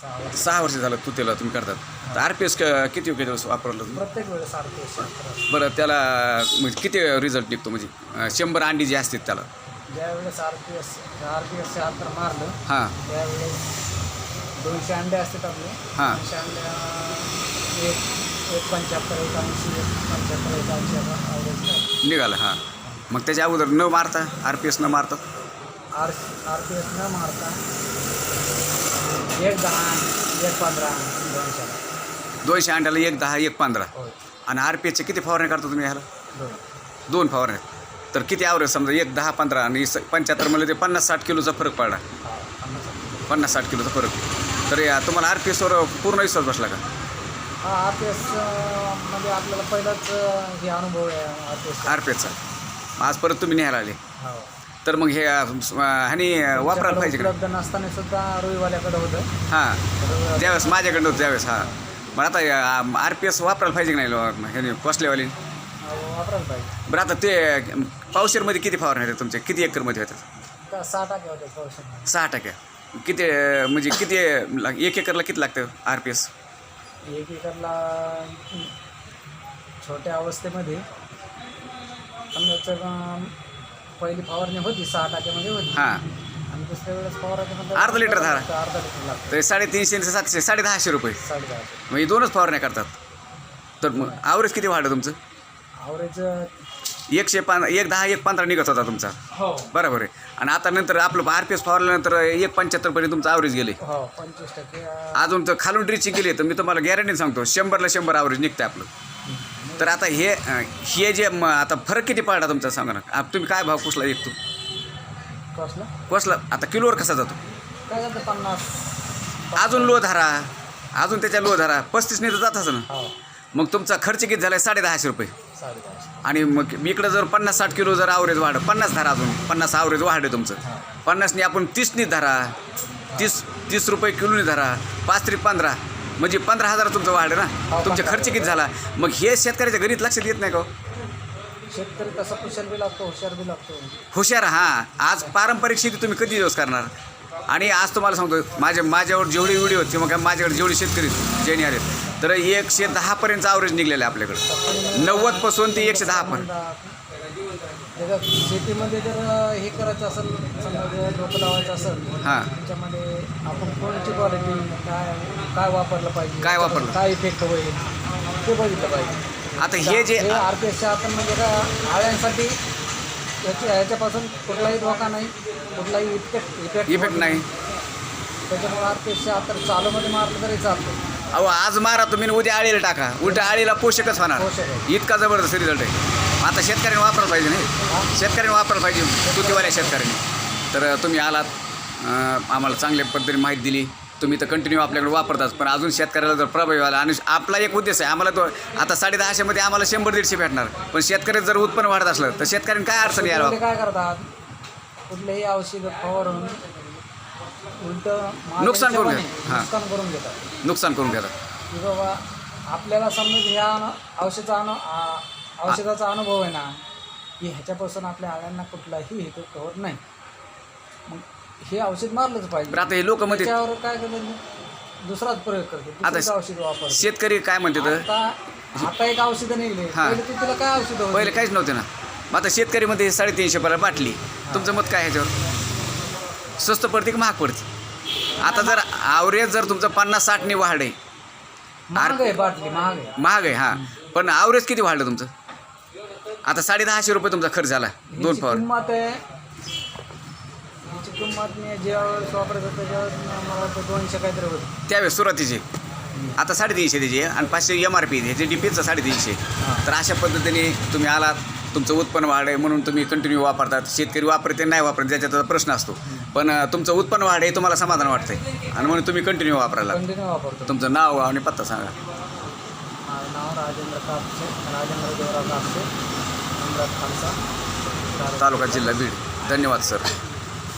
सहा वर्ष. झालं तुतेला तुम्ही करतात. तर आर पी एस किती किती दिवस वापरलं तुम्ही? प्रत्येक वेळेस आर पी एस बरं त्याला म्हणजे किती रिझल्ट निघतो? म्हणजे शंभर अंडी जी असतात त्याला. ज्या वेळेस R P S R P एसचे अंतर मारलं हां. त्यावेळेस दोनशे अंडे असतात आपले. हां. दोनशे अंडे एक एक पंच्याहत्तर एक ऐंशी एक पंच्याहत्तर एक ऐंशी निघालं हां. मग त्याच्या अगोदर न मारता आर पी एस न मारता? आर आर पी एस न मारता एक दहा एक पंधरा दोनशेला दोनशे अंड्याला एक दहा एक पंधरा. होय. आणि आर पी एसचे किती फवारणी करता तुम्ही ह्याला? दोन. दोन फवारण्या. तर किती आवरेज समजा एक दहा पंधरा आणि स- पंच्याहत्तर म्हणजे ते पन्नास साठ किलोचा फरक पडला. हा पन्नास साठ किलोचा फरक. तर या तुम्हाला आर पी एसवर पूर्ण विश्वास बसला का? हा आर पी एसमध्ये आपल्याला पहिलाच अं, हे अनुभव आहे R P S R P एसचा. आज परत तुम्ही न्यायला आले. हो. तर मग हे ह्यानी वापरायला पाहिजे का? उपलब्ध नसताना सुद्धा रविवाल्याकडे होतं. हां. तर त्यावेळेस माझ्याकडं होतं त्यावेळेस हां. मग आता आर पी एस वापरायला पाहिजे की नाही लो- ह्याने कॉस्टलीवाली? वापरायला पाहिजे. बरं आता ते पावशेरमध्ये किती फवारण्या होत्या तुमच्या किती एकरमध्ये होत्यात का सहा टाके होते पावसामध्ये सहा टक्क्या किती अं, म्हणजे किती लाग- एक एकरला किती लागतं आर पी एस? एक एकरला छोट्या अवस्थेमध्ये समजा अं, पहिली फवारणी होती सहा टाक्यामध्ये होती. हां. आणि दुसऱ्या वेळेस फवारायची अर्धा लिटर धारा. अर्धा लिटर लागतं. तर साडेतीनशे ते सातशे साडे दहाशे रुपये म्हणजे दोनच फवारण्या करतात. तर मग आवरेज किती वाढलं तुमचं? ॲव्हरेज एकशे पान एक दहा एक पंधरा निघत होता तुमचा. हो. बरोबर आहे. आणि आता नंतर आपलं आर पी एस फवारल्यानंतर एक पंच्याहत्तरपर्यंत तुमचं आवरेज गेले. हो पंचवीस टक्के. अं, अजून तर खालून ड्रिचिंग केली तर मी तुम्हाला गॅरंटी सांगतो शंभरला शंभर आवरेज निघतं आपलं. तर आता हे हे जे म- आता फरक किती पडला तुमचा? सांगा ना. आप- तुम्ही काय भाव कुसला एक तू? कसलं? कसला आता किलोवर कसा जातो? काय जातं? पन्नास. अजून लो धरा. अजून त्याच्या लो धरा. पस्तीसने तर जात असं ना? हो. मग तुमचा खर्च किती झाला आहे साडे दहाशे रुपये आणि मग इकडं जर पन्नास साठ किलो जर आवरेज वाढ पन्नास धरा अजून. पन्नास आवरेज वाढे तुमचं. पन्नासनी आपण तीसनी धरा. तीस तीस रुपये किलोनी धरा. पाच तरी पंधरा. म्हणजे पंधरा हजार तुमचं वाढ ना? तुमचा खर्च किती झाला? मग हे शेतकऱ्याच्या घरीत लक्षात येत नाही का हो? शेतकरी तसा कुशल बी लागतो हुशार बी लागतो. हुशार हां. आज पारंपरिक शेती तुम्ही कधी दिवस करणार? आणि आज तुम्हाला सांगतो माझ्या माझ्यावर जेवढी व्हिडिओ किंवा काय माझ्याकडे जेवढे शेतकरी जैनी आलेत तर एकशे दहापर्यंत आवरेज निघलेलं आहे आपल्याकडं. नव्वदपासून ते एकशे दहापर्यंत त्याच्यात शेतीमध्ये जर हे करायचं असेल समजा डोकं लावायचं असेल हां. त्याच्यामध्ये आपण कोणची क्वालिटी काय काय वापरलं पाहिजे काय वापरलं? काय इफेक्ट होईल ते बघितलं पाहिजे. आता हे जे हे आर पी एसच्या आपण म्हणजे का आळ्यांसाठी याच्या ह्याच्यापासून कुठलाही धोका नाही कुठलाही इफेक्ट इफेक्ट इफेक्ट नाही. त्याच्यामुळे आर पी एसच्या आता चालूमध्ये मारलं तरी चालतं अहो आज मारा तुम्ही उद्या आळीला टाका. उलट्या आळीला पोषकच होणार. पोषक. इतका जबरदस्त रिझल्ट आहे. आता शेतकऱ्यांनी वापरायला पाहिजे नाही. शेतकऱ्यांनी वापरायला पाहिजे. तुतीवाल्या शेतकऱ्यांनी. तर तुम्ही आलात आम्हाला चांगल्या पद्धतीने माहिती दिली. तुम्ही तर कंटिन्यू आपल्याकडे वापरताच पण अजून शेतकऱ्याला जर प्रभावी आला आणि आपला एक उद्देश आहे आम्हाला तो आता साडे दहाशेमध्ये आम्हाला शंभर दीडशे भेटणार. पण शेतकऱ्याचं जर उत्पन्न वाढत असलं तर शेतकऱ्यांनी काय अडचण यायला शेतकरी काय करतात? कुठलेही औषध फवारून उलट नुकसान करून घेतात. नुकसान करून घेतात. नुकसान करून घेतात. की बाबा आपल्याला समजा ह्या अनु- औषधाचा अनुभव आहे ना की ह्याच्यापासून आपल्या आळ्यांना कुठलाही हेतू होत नाही. मग हे औषध मारलंच पाहिजे. आता हे लोक मध्ये त्याच्यावर काय करतात दुसराच प्रयोग करते दुसरंच औषध वापर शेतकरी काय म्हणते तर आता आता एक औषध निघले हां. पहिले ते तुला काय औषध? पहिले काहीच नव्हते ना. मग आता शेतकरीमध्ये साडेतीनशे पर्यंत बाटली. तुमचं मत काय ह्याच्यावर? स्वस्त पडते की महाग पडते? आता जर आवरेज जर तुमचं पन्नास साठने वाढे महाग आहे बाटली महाग आहे. महाग आहे हां. पण आवरेज किती वाढलं तुमचं? आता साडे दहाशे रुपये तुमचा खर्च झाला. दोन फवार किंमत आहे. हिची किंमत मी ज्यावेळेस वापरत होतं त्यावेळेस मला वाटतं दोनशे काहीतरी होतं. त्यावेळेस सुरुवातीचे. आता साडेतीनशे त्याचे आणि पाचशे एम आर पी ह्याचे डी पीचं साडेतीनशे. तर अशा पद्धतीने तुम्ही आलात तुमचं उत्पन्न वाढ आहे म्हणून तुम्ही कंटिन्यू वापरतात. शेतकरी वापरते नाही वापरत ज्याचा त्याचा प्रश्न असतो. पण अं, तुमचं उत्पन्न वाढ आहे तुम्हाला समाधान वाटतंय. आणि म्हणून तुम्ही कंटिन्यू वापरायला कंटिन्यू वापरतो. तुमचं नाव आणि पत्ता सांगा. माझं नाव राजेंद्र कापसे राजेंद्र देवराव कापसे. तालुका जिल्हा बीड. धन्यवाद सर.